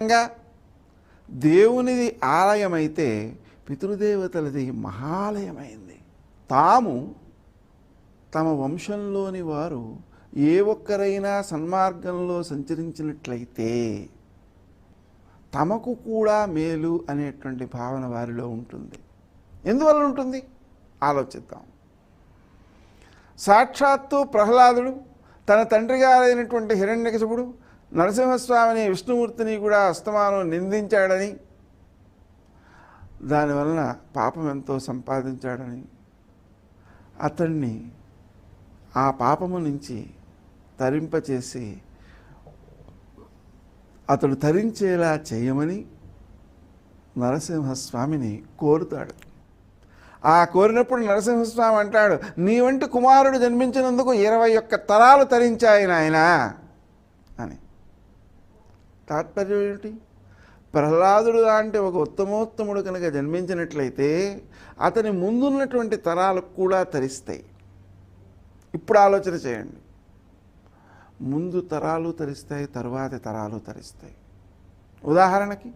ఇంకా దేవునిది ఆలయమైతే పితృదేవతలది మహాలయమైంది. తాము తమ వంశంలోని వారు ఏ ఒక్కరైనా సన్మార్గంలో సంచరించినట్లయితే తమకు కూడా మేలు అనేటువంటి భావన వారిలో ఉంటుంది. ఎందువల్ల ఉంటుంది? ఆలోచిద్దాం. సాక్షాత్తు ప్రహ్లాదుడు తన తండ్రి గారైనటువంటి హిరణ్యకశపుడు నరసింహస్వామిని విష్ణుమూర్తిని కూడా అస్తమానం నిందించాడని దానివలన పాపం ఎంతో సంపాదించాడని అతన్ని ఆ పాపము నుంచి తరింపచేసి అతడు తరించేలా చేయమని నరసింహస్వామిని కోరుతాడు. ఆ కోరినప్పుడు నరసింహస్వామి అంటాడు నీ వంటి కుమారుడు జన్మించినందుకు ఇరవై ఒక్క తరాలు తరించాయి నాయన అని. తాత్పర్యం ఏమిటి? ప్రహ్లాదుడు లాంటి ఒక ఉత్తమోత్తముడు కనుక జన్మించినట్లయితే అతని ముందున్నటువంటి తరాలకు కూడా తరిస్తాయి. ఇప్పుడు ఆలోచన చేయండి. ముందు తరాలు తరిస్తాయి తరువాతి తరాలు తరిస్తాయి. ఉదాహరణకి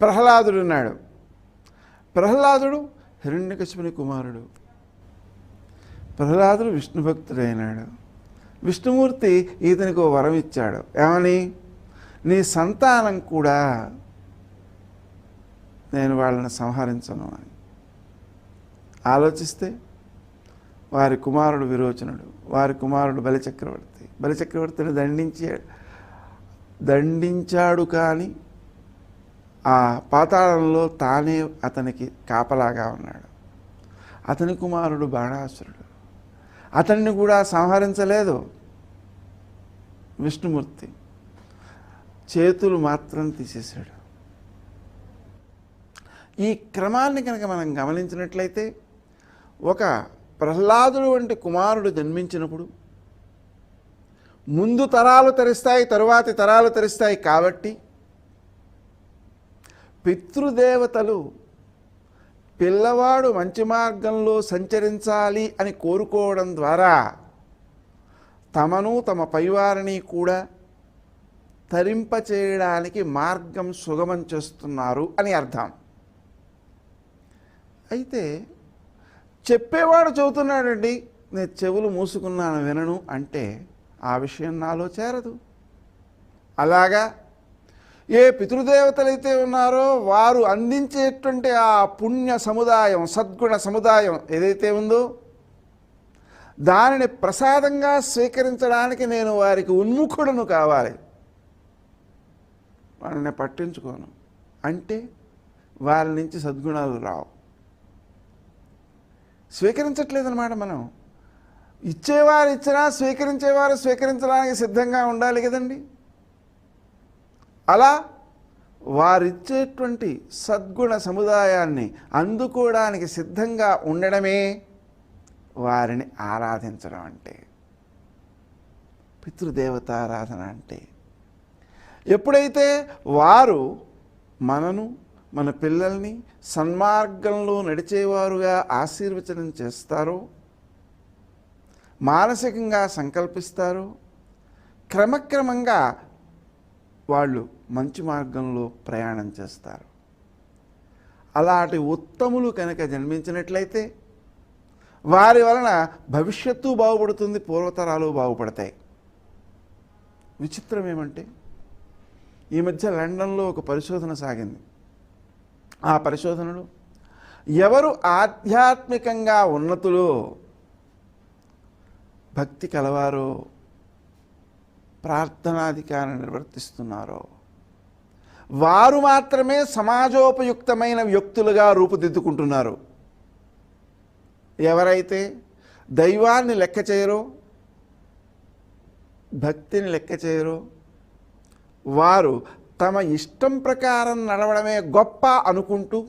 ప్రహ్లాదుడు ఉన్నాడు. ప్రహ్లాదుడు హిరణ్యకశిపుని కుమారుడు. ప్రహ్లాదుడు విష్ణుభక్తుడైనాడు విష్ణుమూర్తి ఇతనికి ఓ వరం ఇచ్చాడు. ఏమని? నీ సంతానం కూడా నేను వాళ్ళని సంహరించను అని. ఆలోచిస్తే వారి కుమారుడు విరోచనుడు వారి కుమారుడు బలిచక్రవర్తి. బలిచక్రవర్తిని దండించాడు దండించాడు కానీ ఆ పాతాళంలో తానే అతనికి కాపలాగా ఉన్నాడు. అతని కుమారుడు బాణాసురుడు. అతన్ని కూడా సంహరించలేదు విష్ణుమూర్తి. చేతులు మాత్రం తీసేశాడు. ఈ క్రమాన్ని కనుక మనం గమనించినట్లయితే ఒక ప్రహ్లాదుడు వంటి కుమారుడు జన్మించినప్పుడు ముందు తరాలు తరిస్తాయి తరువాతి తరాలు తరిస్తాయి కాబట్టి పితృదేవతలు పిల్లవాడు మంచి మార్గంలో సంచరించాలి అని కోరుకోవడం ద్వారా తమను తమ పైవారిని కూడా తరింపచేయడానికి మార్గం సుగమం చేస్తున్నారు అని అర్థం. అయితే చెప్పేవాడు చెబుతున్నాడండి నేను చెవులు మూసుకున్నాను వినను అంటే ఆ విషయం నాలో చేరదు. అలాగా? ఏ పితృదేవతలైతే ఉన్నారో వారు అందించేటువంటి ఆ పుణ్య సముదాయం సద్గుణ సముదాయం ఏదైతే ఉందో దానిని ప్రసాదంగా స్వీకరించడానికి నేను వారికి ఉన్ముఖుడను కావాలి. వాళ్ళని పట్టించుకోను. అంటే వారి నుంచి సద్గుణాలు రావు. స్వీకరించట్లేదన్నమాట మనం. ఇచ్చేవారు ఇచ్చినా స్వీకరించేవారు స్వీకరించడానికి సిద్ధంగా ఉండాలి కదండి. అలా వారిచ్చేటువంటి సద్గుణ సముదాయాన్ని అందుకోవడానికి సిద్ధంగా ఉండడమే వారిని ఆరాధించడం అంటే. పితృదేవతారాధన అంటే. ఎప్పుడైతే వారు మనను మన పిల్లల్ని సన్మార్గంలో నడిచేవారుగా ఆశీర్వచనం చేస్తారో మానసికంగా సంకల్పిస్తారో క్రమక్రమంగా వాళ్ళు మంచి మార్గంలో ప్రయాణం చేస్తారు. అలాంటి ఉత్తములు కనుక జన్మించినట్లయితే వారి వలన భవిష్యత్తు బాగుపడుతుంది పూర్వతరాలు బాగుపడతాయి. విచిత్రం ఏమంటే ఈ మధ్య లండన్లో ఒక పరిశోధన సాగింది. ఆ పరిశోధనలో ఎవరు ఆధ్యాత్మికంగా ఉన్నతులో భక్తి కలవారో ప్రార్థనాధికారం నిర్వర్తిస్తున్నారో వారు మాత్రమే సమాజోపయుక్తమైన వ్యక్తులుగా రూపుదిద్దుకుంటున్నారు. ఎవరైతే దైవాన్ని లెక్క చేయరో భక్తిని లెక్క చేయరో వారు తమ ఇష్టం ప్రకారం నడవడమే గొప్ప అనుకుంటూ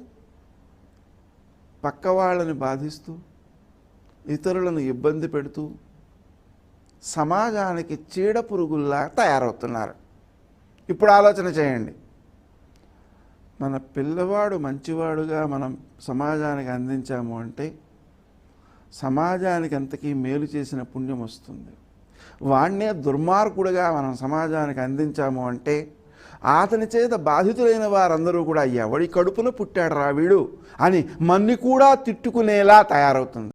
పక్క వాళ్ళని బాధిస్తూ ఇతరులను ఇబ్బంది పెడుతూ సమాజానికి చీడ పురుగుల్లా తయారవుతున్నారు. ఇప్పుడు ఆలోచన చేయండి. మన పిల్లవాడు మంచివాడుగా మనం సమాజానికి అందించాము అంటే సమాజానికి అంతకీ మేలు చేసిన పుణ్యం వస్తుంది. వాణ్ణే దుర్మార్గుడుగా మనం సమాజానికి అందించాము అంటే అతని చేత బాధితులైన వారందరూ కూడా ఎవడి కడుపున పుట్టాడు రా వీడు అని మన్ని కూడా తిట్టుకునేలా తయారవుతుంది.